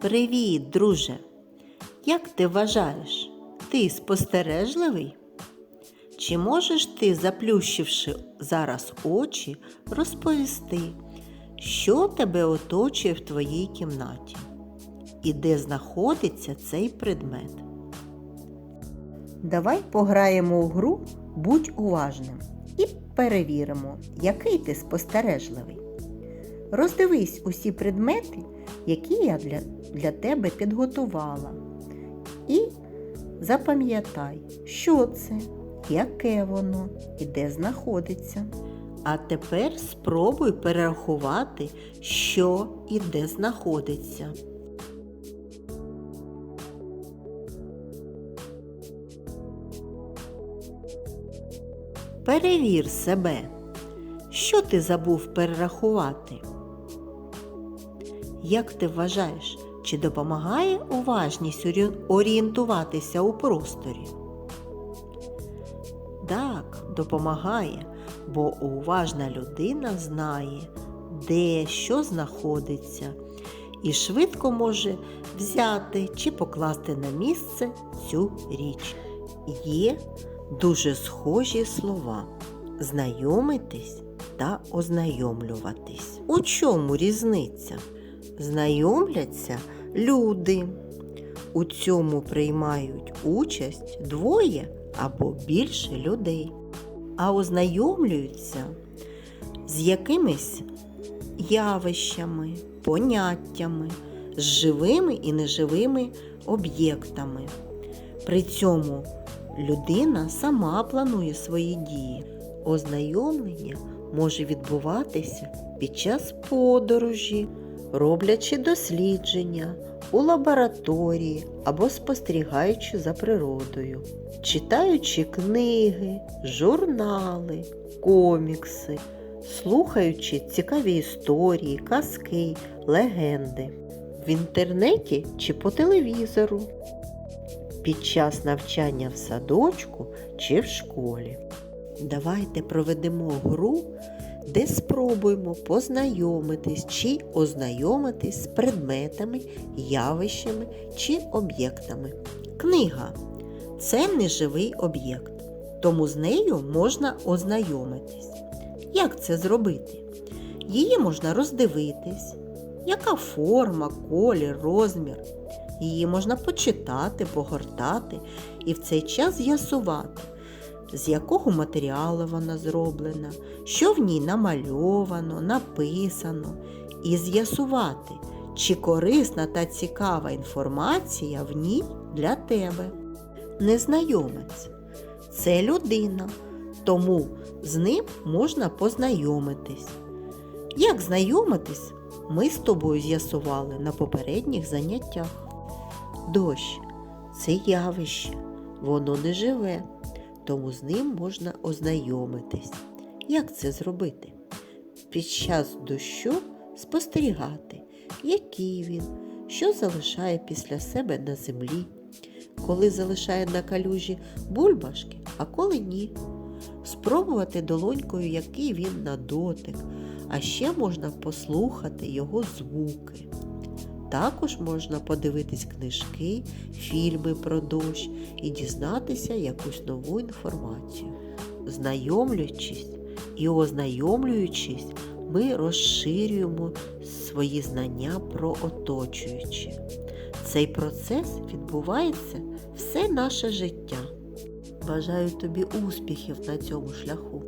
Привіт, друже! Як ти вважаєш, ти спостережливий? Чи можеш ти, заплющивши зараз очі, розповісти, що тебе оточує в твоїй кімнаті? І де знаходиться цей предмет? Давай пограємо у гру Будь уважним і перевіримо, який ти спостережливий. Роздивись усі предмети, які я для, для тебе підготувала. І запам'ятай, що це, яке воно і де знаходиться. А тепер спробуй перерахувати, що і де знаходиться. Перевір себе. Що ти забув перерахувати? Як ти вважаєш, чи допомагає уважність орієнтуватися у просторі? Так, допомагає, бо уважна людина знає, де що знаходиться, і швидко може взяти чи покласти на місце цю річ. Є дуже схожі слова знайомитись та ознайомлюватись. У чому різниця? Знайомляться люди. У цьому приймають участь двоє або більше людей, а ознайомлюються з якимись явищами, поняттями, з живими і неживими об'єктами. При цьому людина сама планує свої дії. Ознайомлення може відбуватися під час подорожі, роблячи дослідження у лабораторії або спостерігаючи за природою, читаючи книги, журнали, комікси, слухаючи цікаві історії, казки, легенди в інтернеті чи по телевізору під час навчання в садочку чи в школі. Давайте проведемо гру, де спробуємо познайомитись чи ознайомитись з предметами, явищами чи об'єктами. Книга це неживий об'єкт, тому з нею можна ознайомитись. Як це зробити? Її можна роздивитись, яка форма, колір, розмір. Її можна почитати, погортати і в цей час з'ясувати, з якого матеріалу вона зроблена, що в ній намальовано, написано, і з'ясувати, чи корисна та цікава інформація в ній для тебе. Незнайомець це людина, тому з ним можна познайомитись. Як знайомитись, ми з тобою з'ясували на попередніх заняттях. Дощ це явище, воно не живе, тому з ним можна ознайомитись. Як це зробити? Під час дощу спостерігати, який він, що залишає після себе на землі, коли залишає на калюжі бульбашки, а коли ні. Спробувати долонькою, який він на дотик, а ще можна послухати його звуки. Також можна подивитись книжки, фільми про дощ і дізнатися якусь нову інформацію. Знайомлюючись і ознайомлюючись, ми розширюємо свої знання про оточуюче. Цей процес відбувається все наше життя. Бажаю тобі успіхів на цьому шляху.